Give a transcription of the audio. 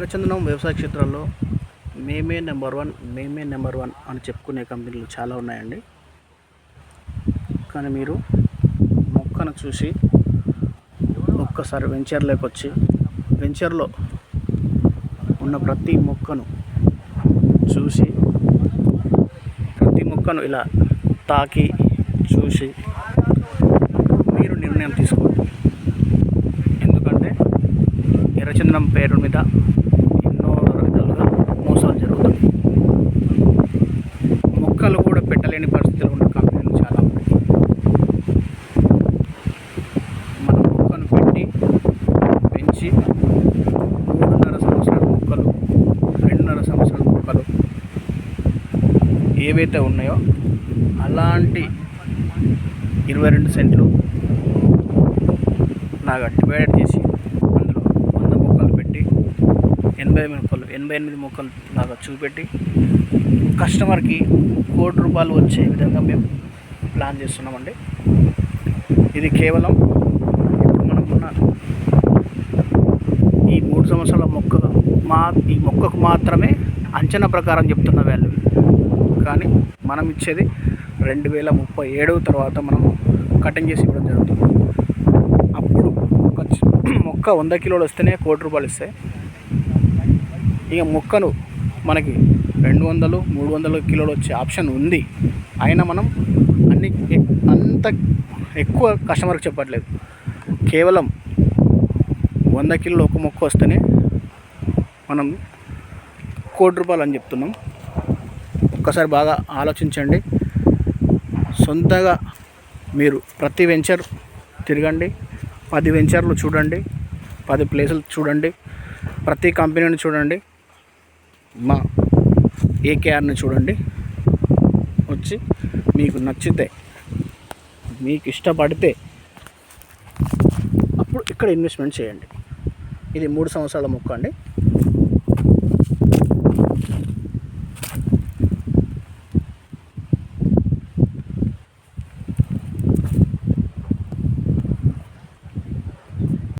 ఎర్రచందనం వ్యవసాయ క్షేత్రాల్లో మేమే నెంబర్ వన్ మేమే నెంబర్ వన్ అని చెప్పుకునే కంపెనీలు చాలా ఉన్నాయండి. కానీ మీరు మొక్కను చూసి ఒక్కసారి వెంచర్లోకి వచ్చి వెంచర్లో ఉన్న ప్రతి మొక్కను చూసి ప్రతి మొక్కను ఇలా తాకి చూసి మీరు నిర్ణయం తీసుకోండి. ఎందుకంటే ఎర్రచందనం పేరు మీద ఎన్నో విధాలుగా మోసాలు జరుగుతాయి మొక్కలు కూడా పెట్టలేని పరిస్థితులు ఉన్న కంపెనీలు చాలా ఉన్నాయి మన మొక్కను పెంచి మూడున్నర సంవత్సరాల మొక్కలు రెండున్నర సంవత్సరాల మొక్కలు ఏవైతే ఉన్నాయో అలాంటి ఇరవై రెండు సెంట్లు నాకు డివైడ్ చేసి అందులో వంద మొక్కలు పెట్టి ఎనభై ఎనిమిది మొక్కలు ఎనభై ఎనిమిది మొక్కలు నాకు చూపెట్టి కస్టమర్కి కోటి రూపాయలు వచ్చే విధంగా మేము ప్లాన్ చేస్తున్నామండి. ఇది కేవలం ఇప్పుడు మనం ఉన్న ఈ మూడు సంవత్సరాల మొక్క మా ఈ మొక్కకు మాత్రమే అంచనా ప్రకారం చెప్తున్న వాల్యూ కానీ మనం ఇచ్చేది రెండు వేల ముప్పై ఏడవ తర్వాత మనం కటింగ్ చేసి ఇవ్వడం జరుగుతుంది. అప్పుడు ఒక మొక్క వంద కిలోలు వస్తేనే కోటి రూపాయలు ఇస్తాయి ఇక మొక్కను మనకి రెండు వందలు మూడు వందల కిలోలు వచ్చే ఆప్షన్ ఉంది. అయినా మనం అన్ని అంత ఎక్కువ కస్టమర్కి చెప్పట్లేదు. కేవలం వంద కిలోలు ఒక మొక్క వస్తేనే మనం కోటి రూపాయలు అని చెప్తున్నాం. ఒక్కసారి బాగా ఆలోచించండి. సొంతగా మీరు ప్రతి వెంచర్ తిరగండి. పది వెంచర్లు చూడండి. పది ప్లేసులు చూడండి. ప్రతి కంపెనీని చూడండి. మా ఏకేఆర్ని చూడండి. వచ్చి మీకు నచ్చితే మీకు ఇష్టపడితే అప్పుడు ఇక్కడ ఇన్వెస్ట్మెంట్ చేయండి. ఇది మూడు సంవత్సరాల మొక్క అండి.